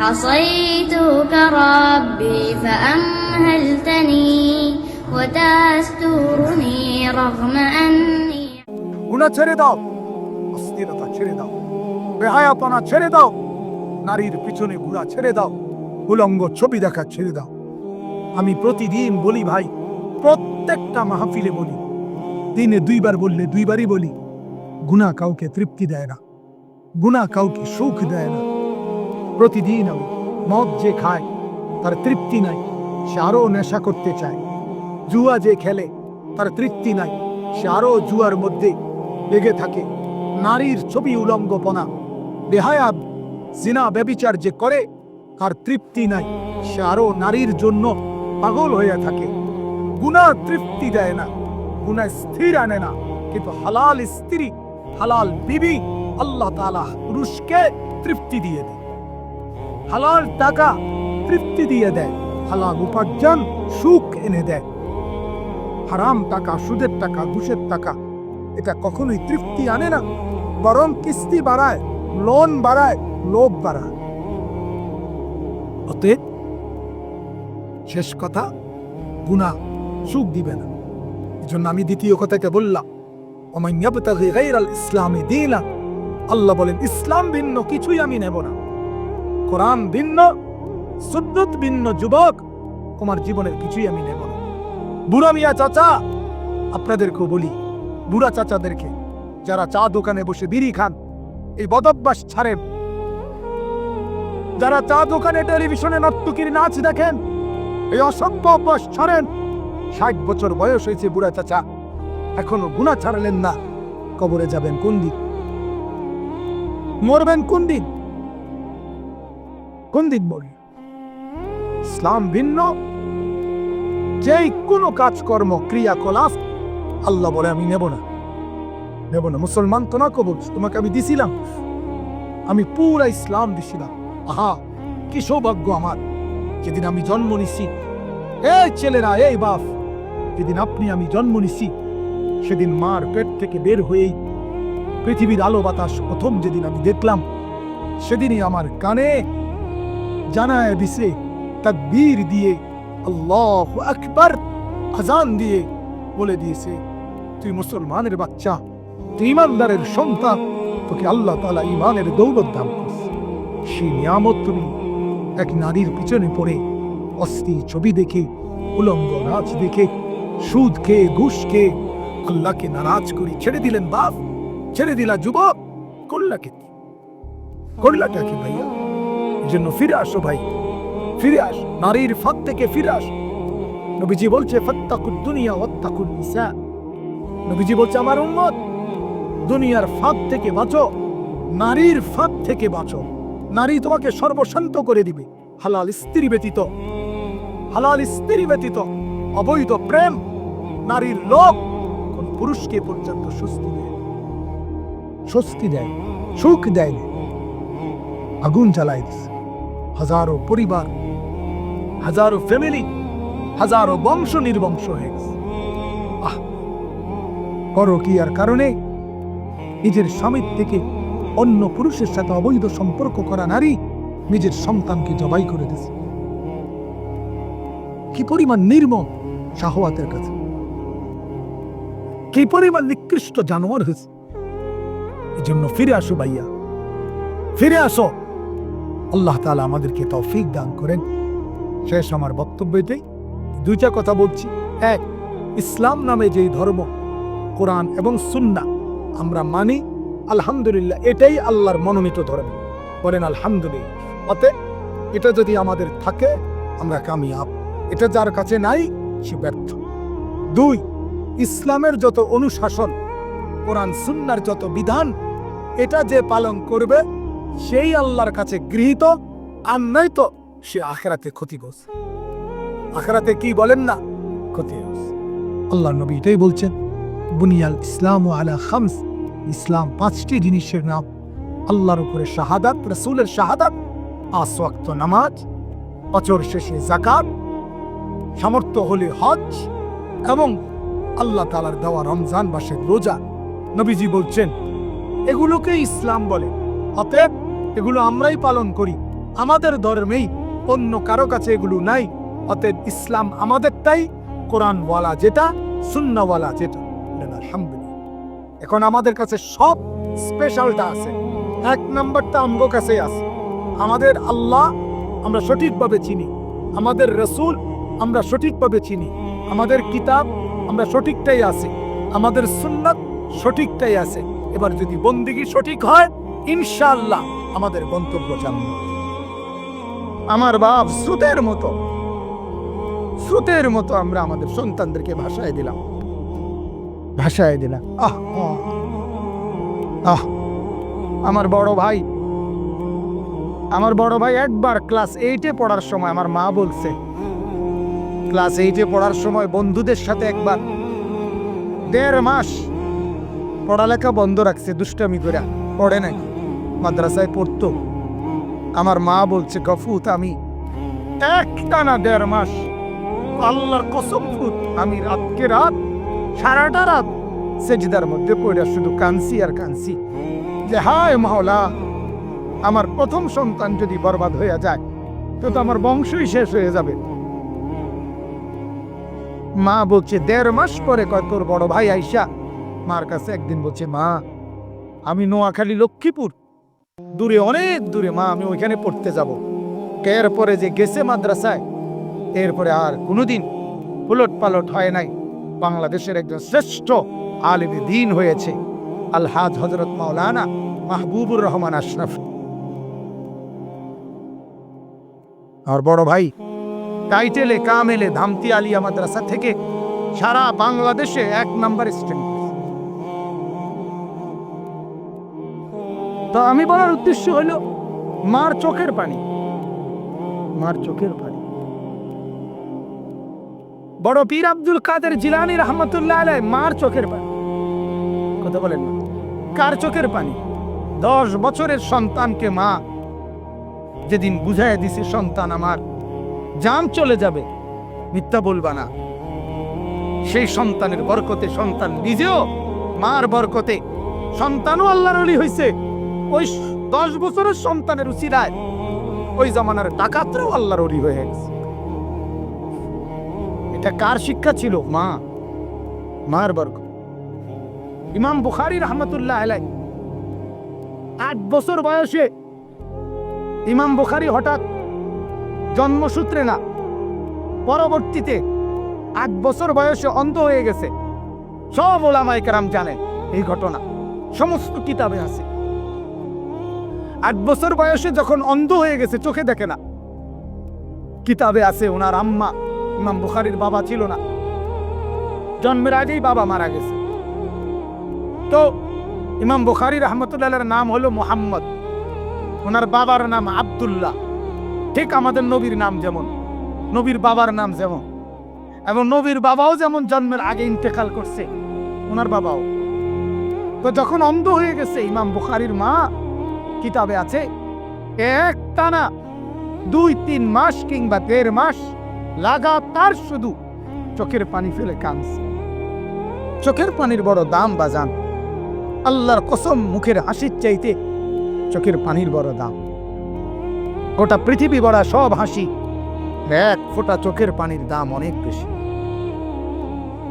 عصيتك ربي فأمهلتني وتسترني رغم أني গুণা ছেড়ে দাও অস্থিরতা ছেড়ে দাও বেহায়াপনা ছেড়ে দাও নারীর পিছনে ঘোরা ছেড়ে দাও উলঙ্গ ছবি দেখা ছেড়ে দাও আমি প্রতিদিন বলি ভাই প্রত্যেকটা মাহফিলে বলি দিনে দুইবার বললে দুইবারই বলি গুণা কাউকে তৃপ্তি দেয় না গুণা কাউকে সুখ দেয় না প্রতিদিন আমি মদ যে খায় তার তৃপ্তি নাই, সে আরও নেশা করতে চায়। জুয়া যে খেলে, তার তৃপ্তি নাই, সে আরও জুয়ার মধ্যে লেগে থাকে। নারীর ছবি উলঙ্গপনা বেহায়া জিনা ব্যবিচার যে করে, তার তৃপ্তি নাই, সে আরও নারীর জন্য পাগল হয়ে থাকে। গুণা তৃপ্তি দেয় না গুণা স্থির আনে না, কিন্তু হালাল স্ত্রী, হালাল বিবি, আল্লাহ তালা পুরুষকে তৃপ্তি দিয়ে দেয়। হালাল টাকা তৃপ্তি দিয়ে দেয়। হালাল উপার্জন সুখ এনে দেয়। হারাম টাকা, সুদের টাকা, ঘুষের টাকা, এটা কখনোই তৃপ্তি আনে না। বরং কিস্তি বাড়ায়, লোন বাড়ায়, লোভ বাড়ায়। অতএব শেষ কথা গুণা সুখ দিবে না। এজন্য আমি দ্বিতীয় কথাকে বললাম গায়রাল ইসলামি দীনা আল্লাহ বলেন, ইসলাম ভিন্ন, কিছুই আমি নেব না। কোরআন ভিন্ন, সুন্নত ভিন্ন যুবক, তোমার জীবনের কিছুই আমি নেব না। বুড়া মিয়া চাচা, আপনাদেরকেও বলি, বুড়া চাচাদেরকে, যারা চা দোকানে বসে বিড়ি খান, এই বদভ্যাস ছাড়েন। যারা চা দোকানে টেলিভিশনে নর্তকীর নাচ দেখেন, এই অসভ্য অভ্যাস ছাড়েন। ষাট বছর বয়স হয়েছে বুড়া চাচা, এখনও গুণা ছাড়লেন না। কবরে যাবেন কোন দিন? মরবেন কোন দিন? কোন দিন মরবেন ইসলাম ভিন্ন। যেই কোনো কাজকর্ম, ক্রিয়াকলাপ, আল্লাহ বলে আমি নেব না। নেব না। মুসলমান তো না কবর তোমাকে আমি দিছিলাম। আমি পুরা ইসলাম দিছিলাম। আহা, কি সৌভাগ্য আমার। যেদিন আমি জন্ম নিছি, এই ছেলেরা, এই বাপ, যেদিন আপনি আমি জন্ম নিছি, সেদিন মার পেট থেকে বের হয়েই পৃথিবীর আলো বাতাস প্রথম যেদিন আমি দেখলাম, সেদিনই আমার কানে জানায় দিছে, তাকবীর দিয়ে, আল্লাহ আকবার আজান দিয়ে বলে দিয়েছে, তুই মুসলমানের বাচ্চা, তুই ইমানদারের সন্তান, তোকে আল্লাহ তালা ইমানের দৌলত দান করছে সেই নিয়ামত তুমি এক নারীর পিছনে পড়ে অস্থি ছবি দেখে, উলঙ্গ নাচ দেখে, সুদ খেয়ে, ঘুষ খেয়ে, আল্লাহকে নারাজ করি ছেড়ে দিলেন বাপ, ছেড়ে দিলা যুবক, করলাকে কি? করলাটা ভাইয়া জন্য ফিরে আসো ভাই। ফিরে আস, নারীর ফাঁদ থেকে ফিরে আস। নবীজি বলছে ফাত্তাকুদ দুনিয়া ওয়াত্তাকুন নিসা। নবীজি বলছে, আমার উম্মত, দুনিয়ার ফাঁদ থেকে বাঁচো, নারীর ফাঁদ থেকে বাঁচো। নারী তোমাকে সর্বশান্ত করে দিবে, হালাল স্ত্রী ব্যতীত। হালাল স্ত্রী ব্যতীত অবৈধ প্রেম, নারীর লোক কোন পুরুষকে পর্যন্ত স্বস্তি দেয় স্বস্তি দেয় সুখ দেয় আগুন জ্বালাই দিছে। হাজারো পরিবার, হাজারো ফ্যামিলি হাজারো বংশ নির্বংশ হয়ে আর কারণে? নিজের স্বামীর থেকে অন্য পুরুষের সাথে অবৈধ সম্পর্ক করা নারী নিজের সন্তানকে জবাই করে দিয়েছে। কি পরিমাণ নির্মম শাহওয়াতের কাছে। কি পরিমাণ নিকৃষ্ট জানোয়ার হয়েছে। এই জন্য ফিরে আসো ভাইয়া। ফিরে আসো। আল্লাহ তালা আমাদেরকে তৌফিক দান করেন। শেষ আমার বক্তব্য এটাই। দুইটা কথা বলছি। এক, ইসলাম নামে যেই ধর্ম, কোরআন এবং সুন্না আমরা মানি, আলহামদুলিল্লাহ এটাই আল্লাহর মনোনীত ধর্ম। বলেন আলহামদুলিল্লাহ। অতএব এটা যদি আমাদের থাকে, আমরা কামিয়াব। এটা যার কাছে নাই, সে ব্যর্থ। দুই, ইসলামের যত অনুশাসন, কোরআন, সুন্নার যত বিধান, এটা যে পালন করবে সেই আল্লাহর কাছে গৃহীত, আর নয়তো সে আখেরাতে ক্ষতিগ্রস্ত। আখেরাতে কি বলেন না? ক্ষতিগ্রস্ত। আল্লাহ নবী এটাই বলছেন, বুনিয়াল ইসলাম ও আলা খামস ইসলাম পাঁচটি জিনিসের নাম। আল্লাহর উপরে শাহাদাত, রসুলের শাহাদাত, পাঁচ ওয়াক্ত নামাজ অচর শেষে জাকাত সামর্থ্য হলে হজ, এবং আল্লাহ তালার দেওয়া রমজান মাসের রোজা। নবীজি বলছেন এগুলোকে ইসলাম বলে। অতএব এগুলো আমরাই পালন করি। আমাদের ধর্মেই অন্য কারও কাছে এগুলো নাই। অতএব ইসলাম আমাদেরটাই, কোরআনওয়ালা যেটা, সুন্নাওয়ালা যেটা। এখন আমাদের কাছে সব স্পেশালটা আছে। এক নম্বরটা আমগো কাছেই আছে। আমাদের আল্লাহ আমরা সঠিকভাবে চিনি। আমাদের রসুল আমরা সঠিকভাবে চিনি। আমাদের কিতাব আমরা সঠিকটাই আছে। আমাদের সুন্নাত সঠিকটাই আছে। এবার যদি বন্দিগি সঠিক হয়, ইনশাআল্লাহ। আমাদের গন্তব্য জান্নাত আমার বাপ স্রোতের মতো। স্রোতের মতো আমরা আমাদের সন্তানদেরকে ভাষায় দিলাম। ভাষায় দিলাম। আহ আহ, আমার বড় ভাই। আমার বড় ভাই একবার ক্লাস এইটে পড়ার সময় আমার মা বলছে ক্লাস এইটে পড়ার সময় বন্ধুদের সাথে একবার দেড় মাস পড়ালেখা বন্ধ রাখছে দুষ্টামি করে পড়ে নাই? মাদ্রাসায় পড়তো। আমার মা বলছে, গফুত, আমি একটানা দেড় মাস আল্লাহর কসম ফুত, আমি রাতকে রাত, সারাটা রাত সেজদার মধ্যে পড়ে শুধু কানসি আর কানসি যে হায় মাওলা, আমার প্রথম সন্তান যদি বরবাদ হয়ে যায়, তো তো আমার বংশই শেষ হয়ে যাবে। মা বলছে, দেড় মাস পরে কয় তোর বড় ভাই আইসা? মার কাছে একদিন বলছে, মা, আমি নোয়াখালী লক্ষ্মীপুর দূরে, অনেক দূরে, মা, আমি ওইখানে পড়তে যাব। এরপরে যে গেছে মাদ্রাসায় এরপরে আর কোনোদিন উলট পালট হয় নাই। বাংলাদেশের একজন শ্রেষ্ঠ আলিমে দিন হয়েছে, আলহাজ হজরত মাওলানা মাহবুবুর রহমান আশরাফ। আর বড় ভাই, টাইটেলে, কামেলে, ধামতি আলিয়া মাদ্রাসা থেকে সারা বাংলাদেশে এক নাম্বার স্টুডেন্ট তো আমি বলার উদ্দেশ্য হলো মার চোখের পানি। মার চোখের পানি। বড় পীর আব্দুল কাদের জিলানি রহমতুল্লাহ আলাই মার চোখের পানি। কথা বলেন না। কার চোখের পানি? দশ বছরের সন্তানকে মা। যেদিন বুঝাই দিছে, সন্তান আমার। জান চলে যাবে। মিথ্যা বলবা না। সেই সন্তানের বরকতে সন্তান নিজেও মার বরকতে। সন্তানও আল্লাহর হয়েছে ওই দশ বছরের সন্তানের উচিরায় ওই জামানার ডাকাতরাও আল্লাহর অলি হয়ে গেছে। এটা কার শিক্ষা ছিল? মা, মার বরকত। ইমাম বুখারি রহমতুল্লাহ আলাই আট বছর বয়সে ইমাম বুখারি হঠাৎ জন্মসূত্রে না, পরবর্তীতে আট বছর বয়সে অন্ধ হয়ে গেছে। সব ওলামাই কেরাম জানে এই ঘটনা। সমস্ত কিতাবে আছে। আট বছর বয়সে যখন অন্ধ হয়ে গেছে, চোখে দেখে না। কিতাবে আছে ওনার আম্মা, ইমাম বুখারির বাবা ছিল না। জন্মের আগেই বাবা মারা গেছে। তো ইমাম বুখারি রহমতুল্লাহর নাম হলো মোহাম্মদ। ওনার বাবার নাম আবদুল্লাহ। ঠিক আমাদের নবীর নাম যেমন, নবীর বাবার নাম যেমন। এবং নবীর বাবাও যেমন জন্মের আগে ইন্তেকাল করছে, ওনার বাবাও। তো যখন অন্ধ হয়ে গেছে, ইমাম বুখারির মা কিতাবে আছে, এক টানা, দুই, তিন মাস কিংবা দেড় মাস লাগাতার শুধু চোখের পানি ফেলে কাঁদছে। চোখের পানির বড় দাম বাজান, আল্লাহর কসম মুখের হাসির চাইতে চোখের পানির বড় দাম। গোটা পৃথিবী বড়া সব হাসি, এক ফোঁটা চোখের পানির দাম অনেক বেশি।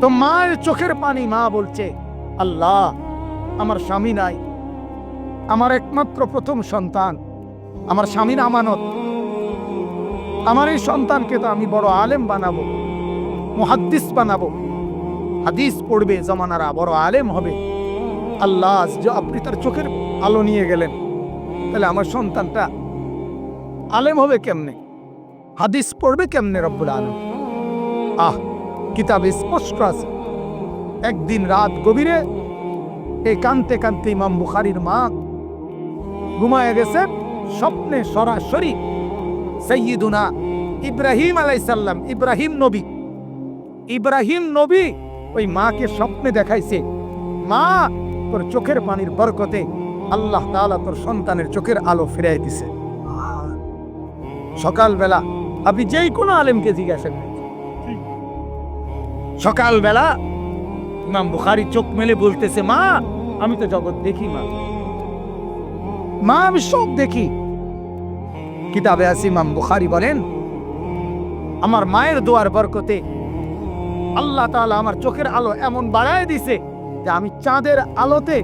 তো মায়ের চোখের পানি মা বলছে, আল্লাহ, আমার স্বামী নাই আমার একমাত্র প্রথম সন্তান। আমার স্বামীর আমানত। আমার এই সন্তানকে তো আমি বড় আলেম বানাবো, মুহাদ্দিস বানাবো। হাদিস পড়বে, জমানারা বড় আলেম হবে। আল্লাহ আপনি তার চোখের আলো নিয়ে গেলেন, তাহলে আমার সন্তানটা আলেম হবে কেমনে? হাদিস পড়বে কেমনে রব্বুল আলম আহ, কিতাবে স্পষ্ট আছে। একদিন রাত গভীরে এই কানতে কানতে ইমাম বুখারির মা ঘুমায় গেছে, স্বপ্নে সরাসরি সৈয়দুনা ইব্রাহিম আলাইসাল্লাম ইব্রাহিম নবী। ইব্রাহিম নবী ওই মাকে স্বপ্নে দেখাইছে, মা, তোর চোখের পানির বরকতে আল্লাহ তাআলা তোর সন্তানের চোখের আলো ফিরাই দিছে। সকালবেলা আপনি যেই কোনো আলেমকে জিজ্ঞাসা করেন। সকালবেলা ইমাম বুখারি চোখ মেলে বলতেছে, মা, আমি তো জগৎ দেখি, মা। মা, আমি সব দেখি। কিতাবে আছে ইমাম বুখারি বলেন, আমার মায়ের দোয়ার বরকতে আল্লাহ তাআলা আমার চোখের আলো এমন বাড়ায় দিছে যে আমি চাঁদের আলোতে